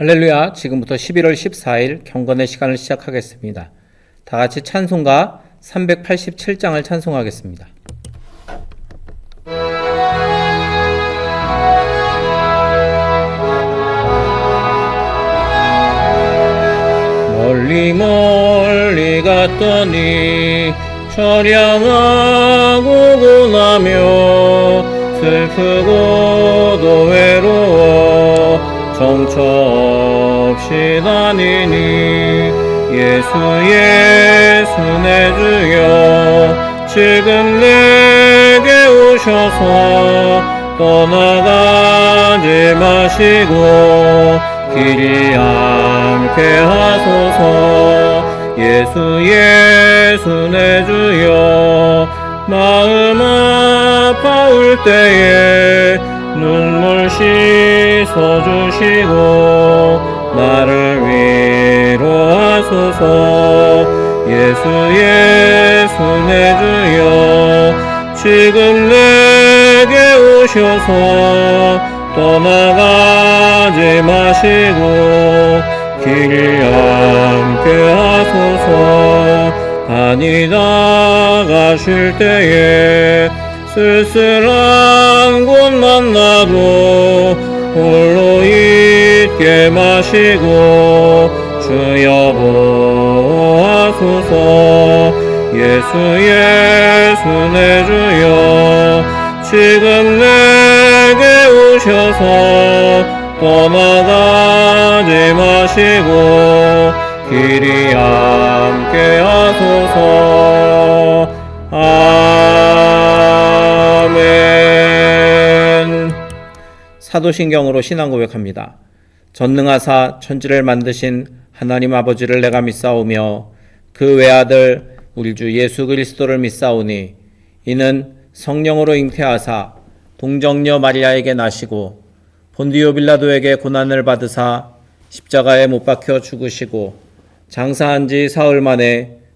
할렐루야. 지금부터 11월 14일 경건의 시간을 시작하겠습니다. 다 같이 찬송가 387장을 찬송하겠습니다. 멀리 멀리 갔더니 처량하고 고나며 슬프고도 외로 워 정처 없이 다니니 예수 예수 내 주여 지금 내게 오셔서 떠나가지 마시고 길이 함께 하소서 예수 예수 내 주여 마음 아파올 때에 눈물 씻어 주시고 나를 위로하소서. 예수 예수 내 주여 지금 내게 오셔서 떠나가지 마시고 길 함께 하소서. 다니다 가실 때에 쓸쓸한 곳 만나도 홀로 있게 마시고 주여 보호하소서. 예수 예수 내 주여 지금 내게 오셔서 떠나가지 마시고 길이 함께 하소서 아멘 사도신경으로 신앙 고백합니다. 전능하사 천지를 만드신 하나님 아버지를 내가 믿사오며 그 외아들 우리 주 예수 그리스도를 믿사오니 이는 성령으로 잉태하사 동정녀 마리아에게 나시고 본디오 빌라도에게 고난을 받으사 십자가에 못 박혀 죽으시고 장사한 지 사흘 만에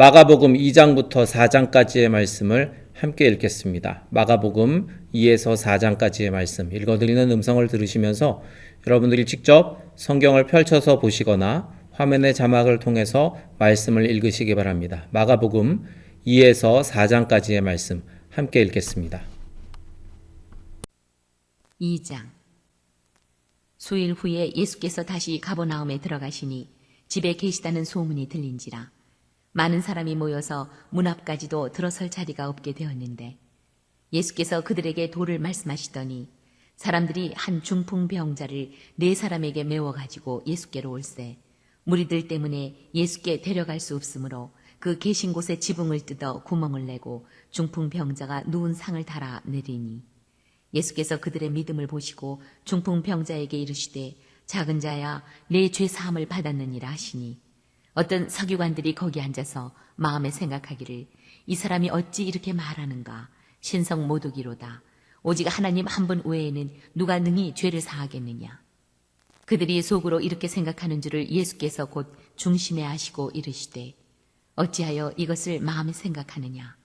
마가복음 2장부터 4장까지의 말씀을 함께 읽겠습니다. 마가복음 2에서 4장까지의 말씀 읽어드리는 음성을 들으시면서 여러분들이 직접 성경을 펼쳐서 보시거나 화면의 자막을 통해서 말씀을 읽으시기 바랍니다. 마가복음 2에서 4장까지의 말씀 함께 읽겠습니다. 2장 수일 후에 예수께서 다시 가버나움에 들어가시니 집에 계시다는 소문이 들린지라 많은 사람이 모여서 문 앞까지도 들어설 자리가 없게 되었는데 예수께서 그들에게 도를 말씀하시더니 사람들이 한 중풍 병자를 네 사람에게 메워 가지고 예수께로 올세. 무리들 때문에 예수께 데려갈 수 없으므로 그 계신 곳에 지붕을 뜯어 구멍을 내고 중풍 병자가 누운 상을 달아 내리니 예수께서 그들의 믿음을 보시고 중풍 병자에게 이르시되 작은 자야 내 죄 사함을 받았느니라 하시니 어떤 서기관들이 거기 앉아서 마음에 생각하기를 이 사람이 어찌 이렇게 말하는가? 신성 모독이로다. 오직 하나님 한 분 외에는 누가 능히 죄를 사하겠느냐? 그들이 속으로 이렇게 생각하는 줄을 예수께서 곧 중심에 하시고 이르시되 어찌하여 이것을 마음에 생각하느냐?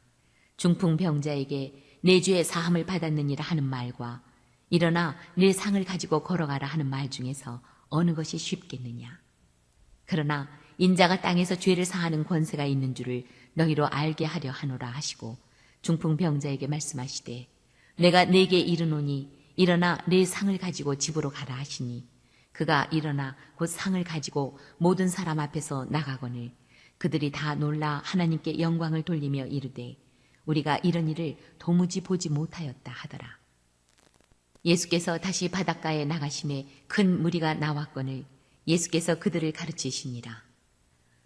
중풍 병자에게 내 죄의 사함을 받았느니라 하는 말과 일어나 내 상을 가지고 걸어가라 하는 말 중에서 어느 것이 쉽겠느냐? 그러나 인자가 땅에서 죄를 사하는 권세가 있는 줄을 너희로 알게 하려 하노라 하시고 중풍 병자에게 말씀하시되 내가 네게 이르노니 일어나 내 상을 가지고 집으로 가라 하시니 그가 일어나 곧 상을 가지고 모든 사람 앞에서 나가거늘 그들이 다 놀라 하나님께 영광을 돌리며 이르되 우리가 이런 일을 도무지 보지 못하였다 하더라. 예수께서 다시 바닷가에 나가심에 큰 무리가 나왔거늘 예수께서 그들을 가르치시니라.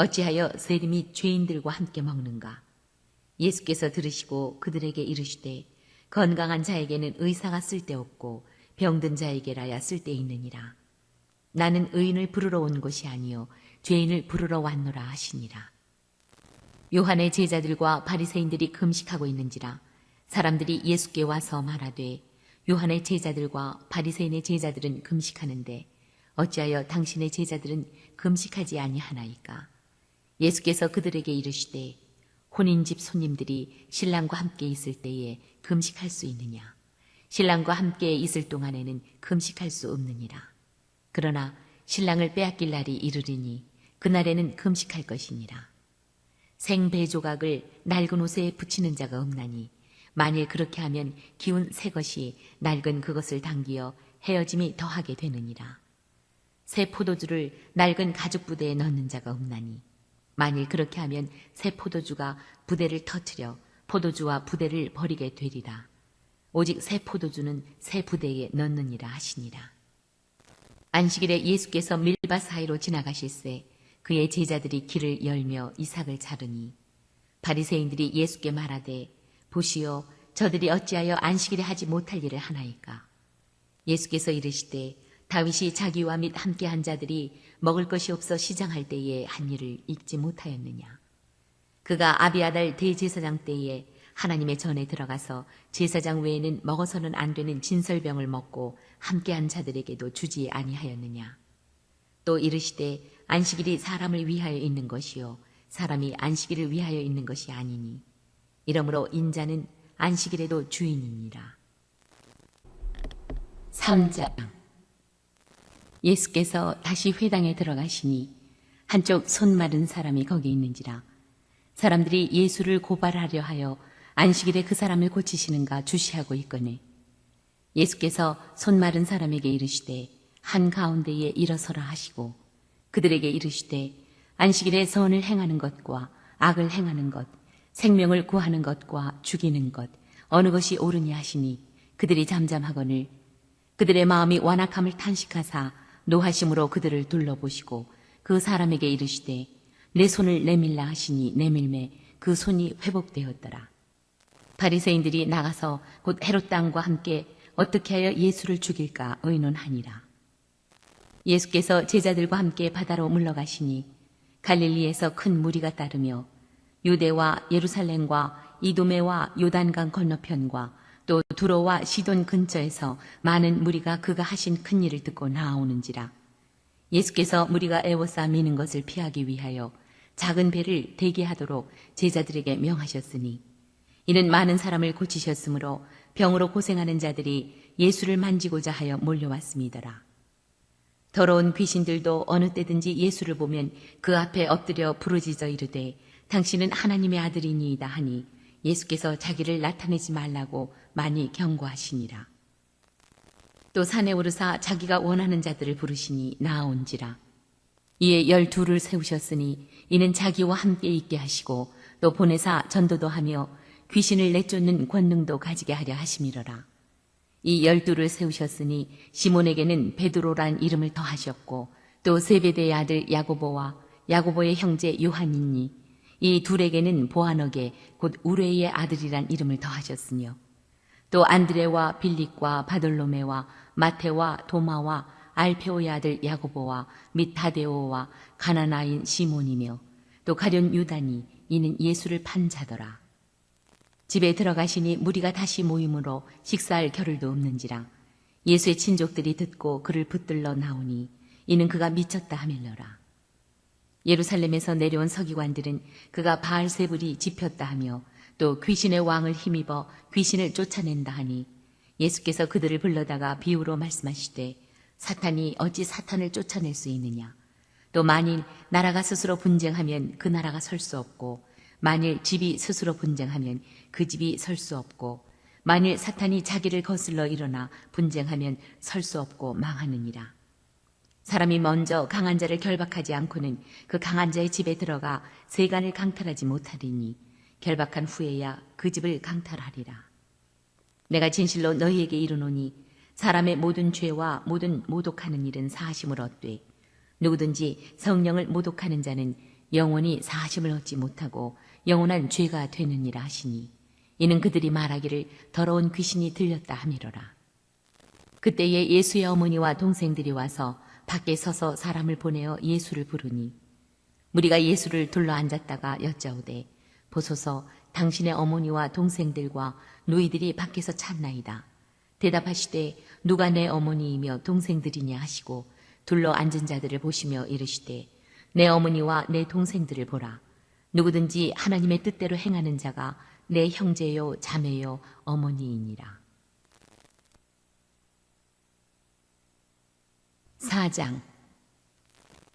어찌하여 및 죄인들과 함께 먹는가? 예수께서 들으시고 그들에게 이르시되 건강한 자에게는 의사가 쓸데없고 병든 자에게라야 쓸데있느니라. 나는 의인을 부르러 온 것이 아니요 죄인을 부르러 왔노라 하시니라. 요한의 제자들과 바리새인들이 금식하고 있는지라 사람들이 예수께 와서 말하되 요한의 제자들과 바리새인의 제자들은 금식하는데 어찌하여 당신의 제자들은 금식하지 아니하나이까 예수께서 그들에게 이르시되 혼인집 손님들이 신랑과 함께 있을 때에 금식할 수 있느냐? 신랑과 함께 있을 동안에는 금식할 수 없느니라. 그러나 신랑을 빼앗길 날이 이르리니 그날에는 금식할 것이니라. 생배 조각을 낡은 옷에 붙이는 자가 없나니 만일 그렇게 하면 기운 새 것이 낡은 그것을 당기어 헤어짐이 더하게 되느니라. 새 포도주를 낡은 가죽 부대에 넣는 자가 없나니 만일 그렇게 하면 새 포도주가 부대를 터트려 포도주와 부대를 버리게 되리라. 오직 새 포도주는 새 부대에 넣느니라 하시니라. 안식일에 예수께서 밀밭 사이로 지나가실새 그의 제자들이 길을 열며 이삭을 자르니 바리새인들이 예수께 말하되 보시오 저들이 어찌하여 안식일에 하지 못할 일을 하나이까 예수께서 이르시되 다윗이 자기와 및 함께한 자들이 먹을 것이 없어 시장할 때에 한 일을 잊지 못하였느냐? 그가 아비아달 대제사장 때에 하나님의 전에 들어가서 제사장 외에는 먹어서는 안 되는 진설병을 먹고 함께한 자들에게도 주지 아니하였느냐? 또 이르시되 안식일이 사람을 위하여 있는 것이요 사람이 안식일을 위하여 있는 것이 아니니. 이러므로 인자는 안식일에도 주인이니라. 3장 예수께서 다시 회당에 들어가시니 한쪽 손 마른 사람이 거기 있는지라. 사람들이 예수를 고발하려 하여 안식일에 그 사람을 고치시는가 주시하고 있거늘. 예수께서 손 마른 사람에게 이르시되 한 가운데에 일어서라 하시고 그들에게 이르시되 안식일에 선을 행하는 것과 악을 행하는 것 생명을 구하는 것과 죽이는 것 어느 것이 옳으냐 하시니 그들이 잠잠하거늘 그들의 마음이 완악함을 탄식하사 노하심으로 그들을 둘러보시고 그 사람에게 이르시되 내 손을 내밀라 하시니 내밀매 그 손이 회복되었더라. 바리새인들이 나가서 곧 헤롯 땅과 함께 어떻게 하여 예수를 죽일까 의논하니라. 예수께서 제자들과 함께 바다로 물러가시니 갈릴리에서 큰 무리가 따르며 유대와 예루살렘과 이도메와 요단강 건너편과 또 두로와 시돈 근처에서 많은 무리가 그가 하신 큰 일을 듣고 나아오는지라 예수께서 무리가 애워싸 미는 것을 피하기 위하여 작은 배를 대기하도록 제자들에게 명하셨으니 이는 많은 사람을 고치셨으므로 병으로 고생하는 자들이 예수를 만지고자 하여 몰려왔음이더라. 더러운 귀신들도 어느 때든지 예수를 보면 그 앞에 엎드려 부르짖어 이르되 당신은 하나님의 아들이니이다 하니 예수께서 자기를 나타내지 말라고 많이 경고하시니라. 또 산에 오르사 자기가 원하는 자들을 부르시니 나아온지라. 이에 열두를 세우셨으니 이는 자기와 함께 있게 하시고 또 보내사 전도도 하며 귀신을 내쫓는 권능도 가지게 하려 하심이로라. 이 열두를 세우셨으니 시몬에게는 베드로란 이름을 더하셨고 또 세베대의 아들 야고보와 야고보의 형제 요한이니 이 둘에게는 보아너게 곧 우레의 아들이란 이름을 더하셨으며 또 안드레와 빌립과 바돌로메와 마테와 도마와 알페오의 아들 야고보와 및 다데오와 가나나인 시몬이며 또 가련 유다니 이는 예수를 판 자더라. 집에 들어가시니 무리가 다시 모임으로 식사할 겨를도 없는지라 예수의 친족들이 듣고 그를 붙들러 나오니 이는 그가 미쳤다 하밀러라. 예루살렘에서 내려온 서기관들은 그가 바알세불이 집혔다 하며 또 귀신의 왕을 힘입어 귀신을 쫓아낸다 하니 예수께서 그들을 불러다가 비유로 말씀하시되 사탄이 어찌 사탄을 쫓아낼 수 있느냐? 또 만일 나라가 스스로 분쟁하면 그 나라가 설 수 없고 만일 집이 스스로 분쟁하면 그 집이 설 수 없고 만일 사탄이 자기를 거슬러 일어나 분쟁하면 설 수 없고 망하느니라 사람이 먼저 강한 자를 결박하지 않고는 그 강한 자의 집에 들어가 세간을 강탈하지 못하리니 결박한 후에야 그 집을 강탈하리라. 내가 진실로 너희에게 이르노니 사람의 모든 죄와 모든 모독하는 일은 사심을 얻되 누구든지 성령을 모독하는 자는 영원히 사심을 얻지 못하고 영원한 죄가 되느니라 하시니 이는 그들이 말하기를 더러운 귀신이 들렸다 함이로라. 그때에 예수의 어머니와 동생들이 와서 밖에 서서 사람을 보내어 예수를 부르니 무리가 예수를 둘러 앉았다가 여짜오되 보소서 당신의 어머니와 동생들과 누이들이 밖에서 찾나이다. 대답하시되 누가 내 어머니이며 동생들이냐 하시고 둘러 앉은 자들을 보시며 이르시되 내 어머니와 내 동생들을 보라. 누구든지 하나님의 뜻대로 행하는 자가 내 형제요 자매요 어머니이니라. 4장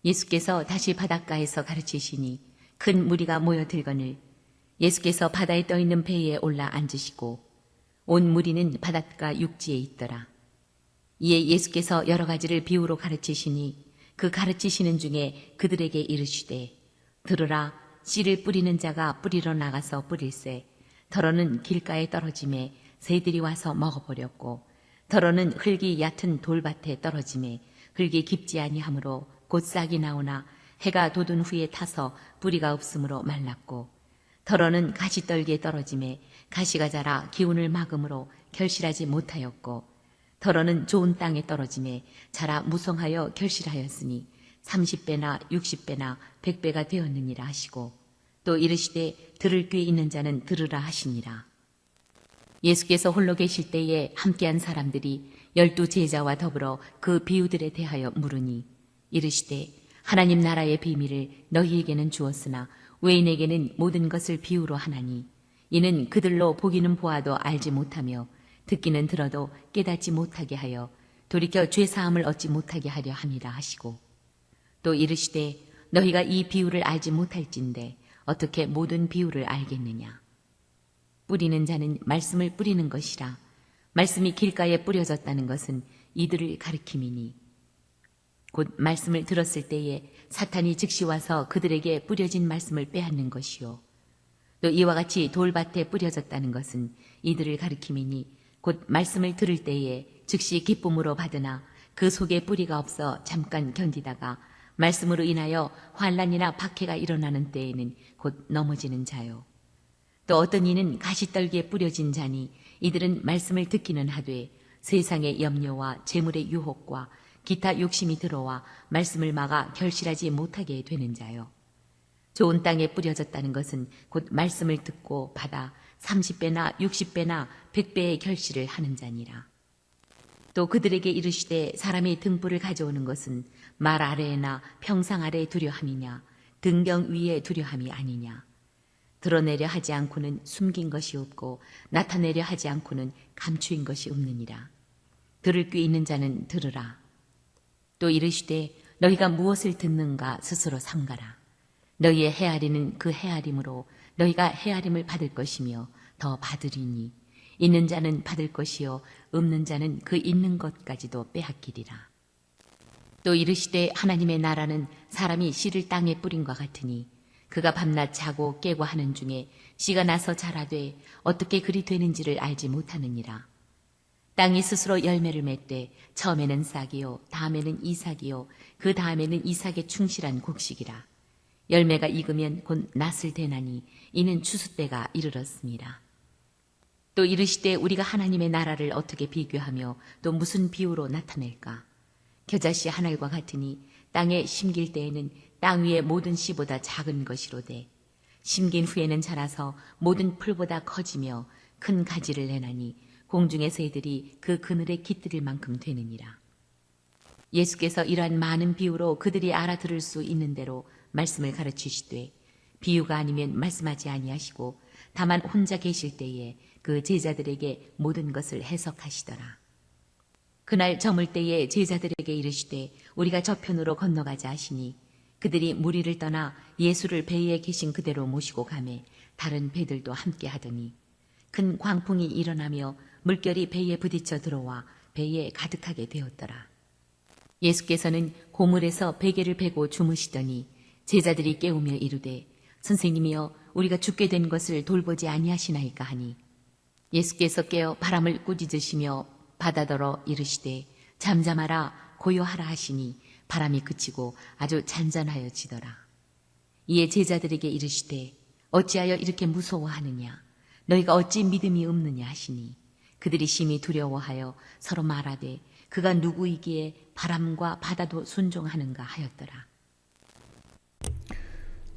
예수께서 다시 바닷가에서 가르치시니 큰 무리가 모여들거늘 예수께서 바다에 떠 있는 배에 올라 앉으시고 온 무리는 바닷가 육지에 있더라. 이에 예수께서 여러 가지를 비유로 가르치시니 그 가르치시는 중에 그들에게 이르시되 들으라 씨를 뿌리는 자가 뿌리러 나가서 뿌릴새 더러는 길가에 떨어짐에 새들이 와서 먹어버렸고 더러는 흙이 얕은 돌밭에 떨어짐에 흙이 깊지 아니하므로 곧 싹이 나오나 해가 돋은 후에 타서 뿌리가 없으므로 말랐고 더러는 가시떨기에 떨어짐에 가시가 자라 기운을 막음으로 결실하지 못하였고 더러는 좋은 땅에 떨어짐에 자라 무성하여 결실하였으니 30배나 60배나 100배가 되었느니라 하시고 또 이르시되 들을 귀 있는 자는 들으라 하시니라. 예수께서 홀로 계실 때에 함께한 사람들이 열두 제자와 더불어 그 비유들에 대하여 물으니 이르시되 하나님 나라의 비밀을 너희에게는 주었으나 외인에게는 모든 것을 비유로 하나니 이는 그들로 보기는 보아도 알지 못하며 듣기는 들어도 깨닫지 못하게 하여 돌이켜 죄 사함을 얻지 못하게 하려 함이라 하시고 또 이르시되 너희가 이 비유를 알지 못할진데 어떻게 모든 비유를 알겠느냐? 뿌리는 자는 말씀을 뿌리는 것이라 말씀이 길가에 뿌려졌다는 것은 이들을 가리킴이니. 곧 말씀을 들었을 때에 사탄이 즉시 와서 그들에게 뿌려진 말씀을 빼앗는 것이요. 또 이와 같이 돌밭에 뿌려졌다는 것은 이들을 가리킴이니 곧 말씀을 들을 때에 즉시 기쁨으로 받으나 그 속에 뿌리가 없어 잠깐 견디다가 말씀으로 인하여 환란이나 박해가 일어나는 때에는 곧 넘어지는 자요. 또 어떤 이는 가시떨기에 뿌려진 자니 이들은 말씀을 듣기는 하되 세상의 염려와 재물의 유혹과 기타 욕심이 들어와 말씀을 막아 결실하지 못하게 되는 자요. 좋은 땅에 뿌려졌다는 것은 곧 말씀을 듣고 받아 30배나 60배나 100배의 결실을 하는 자니라. 또 그들에게 이르시되 사람이 등불을 가져오는 것은 말 아래에나 평상 아래에 두려함이냐 등경 위에 두려함이 아니냐. 드러내려 하지 않고는 숨긴 것이 없고 나타내려 하지 않고는 감추인 것이 없느니라. 들을 귀 있는 자는 들으라. 또 이르시되 너희가 무엇을 듣는가 스스로 삼가라. 너희의 헤아리는 그 헤아림으로 너희가 헤아림을 받을 것이며 더 받으리니 있는 자는 받을 것이요 없는 자는 그 있는 것까지도 빼앗기리라. 또 이르시되 하나님의 나라는 사람이 씨를 땅에 뿌린과 같으니 그가 밤낮 자고 깨고 하는 중에 씨가 나서 자라되 어떻게 그리 되는지를 알지 못하느니라. 땅이 스스로 열매를 맺되 처음에는 싹이요 다음에는 이삭이요 그 다음에는 이삭의 충실한 곡식이라. 열매가 익으면 곧 낫을 대나니 이는 추수 때가 이르렀습니다. 또 이르시되 우리가 하나님의 나라를 어떻게 비교하며 또 무슨 비유로 나타낼까? 겨자씨 하늘과 같으니 땅에 심길 때에는 땅 위의 모든 씨보다 작은 것이로되 심긴 후에는 자라서 모든 풀보다 커지며 큰 가지를 내나니 공중의 새들이 그 그늘에 깃들일 만큼 되느니라. 예수께서 이러한 많은 비유로 그들이 알아들을 수 있는 대로 말씀을 가르치시되 비유가 아니면 말씀하지 아니하시고 다만 혼자 계실 때에 그 제자들에게 모든 것을 해석하시더라. 그날 저물 때에 제자들에게 이르시되 우리가 저편으로 건너가자 하시니 그들이 무리를 떠나 예수를 배에 계신 그대로 모시고 가매 다른 배들도 함께 하더니 큰 광풍이 일어나며 물결이 배에 부딪혀 들어와 배에 가득하게 되었더라. 예수께서는 고물에서 베개를 베고 주무시더니 제자들이 깨우며 이르되 선생님이여 우리가 죽게 된 것을 돌보지 아니하시나이까 하니 예수께서 깨어 바람을 꾸짖으시며 바다더러 이르시되 잠잠하라 고요하라 하시니 바람이 그치고 아주 잔잔하여지더라 이에 제자들에게 이르시되 어찌하여 이렇게 무서워하느냐 너희가 어찌 믿음이 없느냐 하시니 그들이 심히 두려워하여 서로 말하되 그가 누구이기에 바람과 바다도 순종하는가 하였더라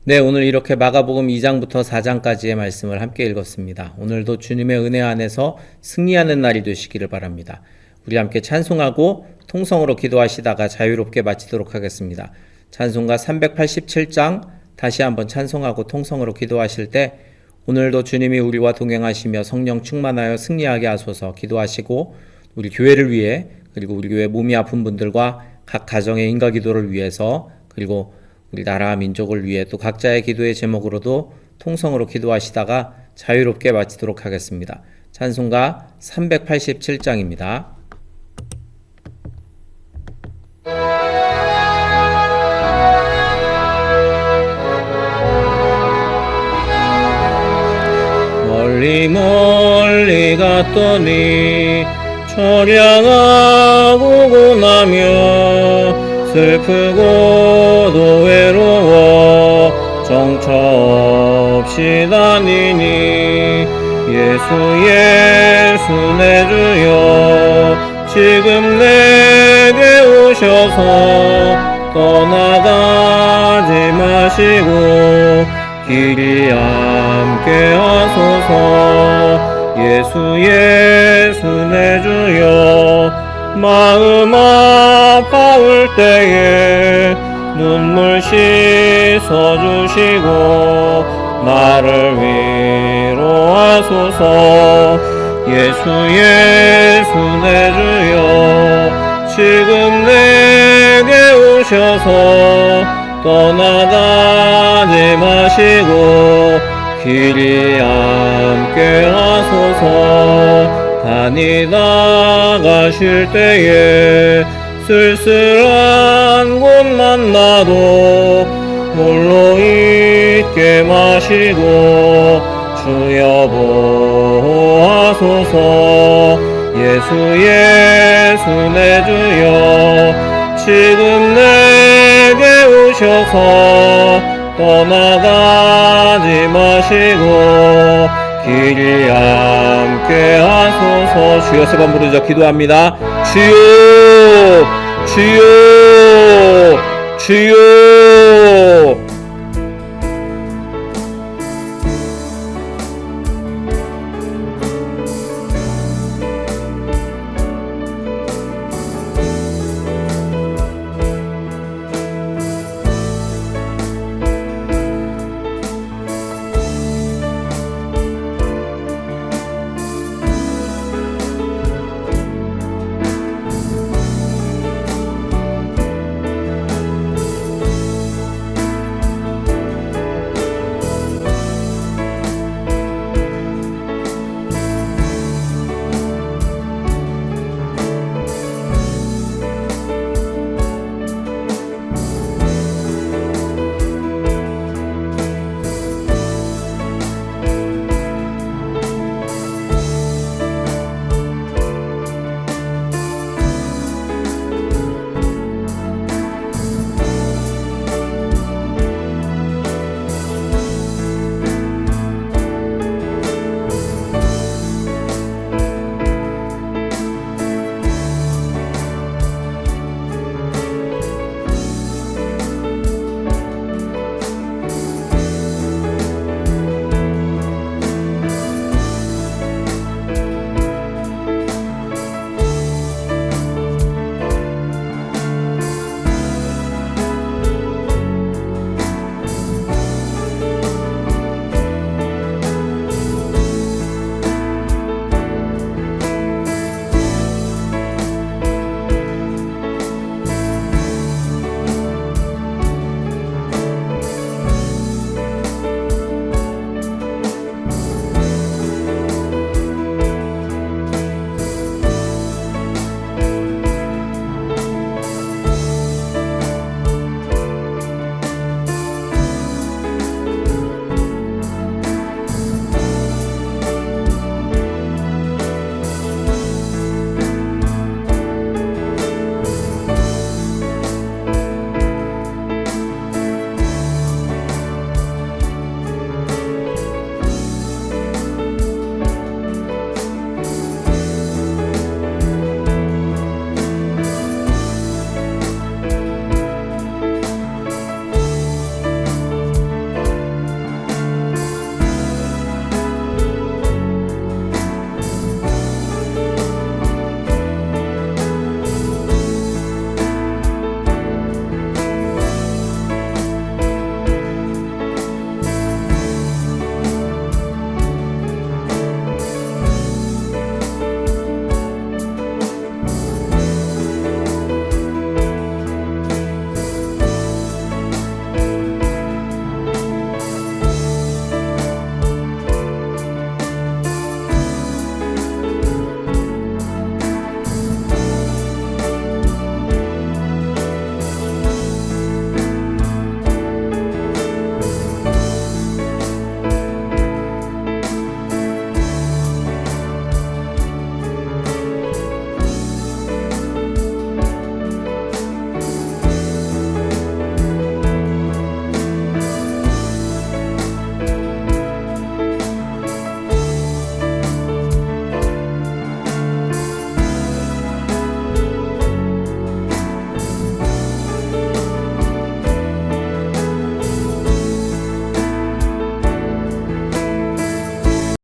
네, 오늘 이렇게 마가복음 2장부터 4장까지의 말씀을 함께 읽었습니다. 오늘도 주님의 은혜 안에서 승리하는 날이 되시기를 바랍니다. 우리 함께 찬송하고 통성으로 기도하시다가 자유롭게 마치도록 하겠습니다. 찬송가 387장 다시 한번 찬송하고 통성으로 기도하실 때 오늘도 주님이 우리와 동행하시며 성령 충만하여 승리하게 하소서 기도하시고 우리 교회를 위해 그리고 우리 교회 몸이 아픈 분들과 각 가정의 인가 기도를 위해서 그리고 우리 나라 민족을 위해 또 각자의 기도의 제목으로도 통성으로 기도하시다가 자유롭게 마치도록 하겠습니다. 찬송가 387장입니다. 멀리 갔더니 처량하고 고나며 슬프고도 외로워 정처 없이 다니니 예수 예수 내 주여 지금 내게 오셔서 떠나가지 마시고 길이 함께 하소서. 예수 예수 내 주여. 마음 아파올 때에 눈물 씻어 주시고 나를 위로하소서. 예수 예수 내 주여. 지금 내게 오셔서 떠나가지 마시고 길이 함께 하소서. 다니다 가실 때에 쓸쓸한 곳 만 나도 홀로 있게 마시고 주여 보호하소서. 예수 예수 내 주여 지금 내게 오셔서 떠나가지 마시고 길이 함께 하소서. 주여 세번 부르짖어 기도합니다. 주여 주여 주여